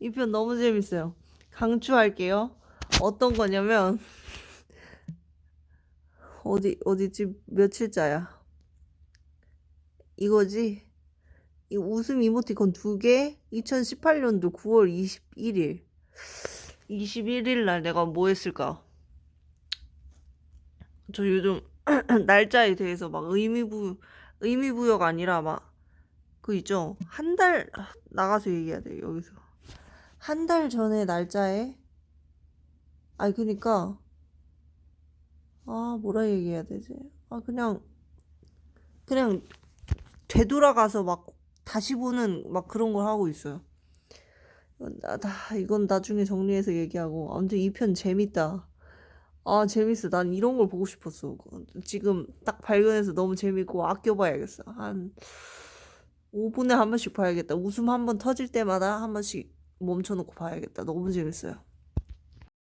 이 편 너무 재밌어요. 강추할게요. 어떤 거냐면 어디 어디지 며칠자야? 이거지. 이 웃음 이모티콘 두 개. 2018년도 9월 21일. 21일 날 내가 뭐 했을까? 저 요즘 날짜에 대해서 막 의미부 의미부여가 아니라 막 그 있죠. 한 달 나가서 얘기해야 돼. 여기서. 한 달 전에 날짜에 아니 그니까 아 뭐라 얘기해야 되지? 아 그냥 그냥 되돌아가서 막 다시 보는 막 그런 걸 하고 있어요. 이건 나, 나 이건 나중에 정리해서 얘기하고 아무튼 이 편 재밌다. 아 재밌어. 난 이런 걸 보고 싶었어. 지금 딱 발견해서 너무 재밌고 아껴봐야겠어. 한 5분에 한 번씩 봐야겠다. 웃음 한 번 터질 때마다 한 번씩 멈춰놓고 봐야겠다. 너무 재밌어요.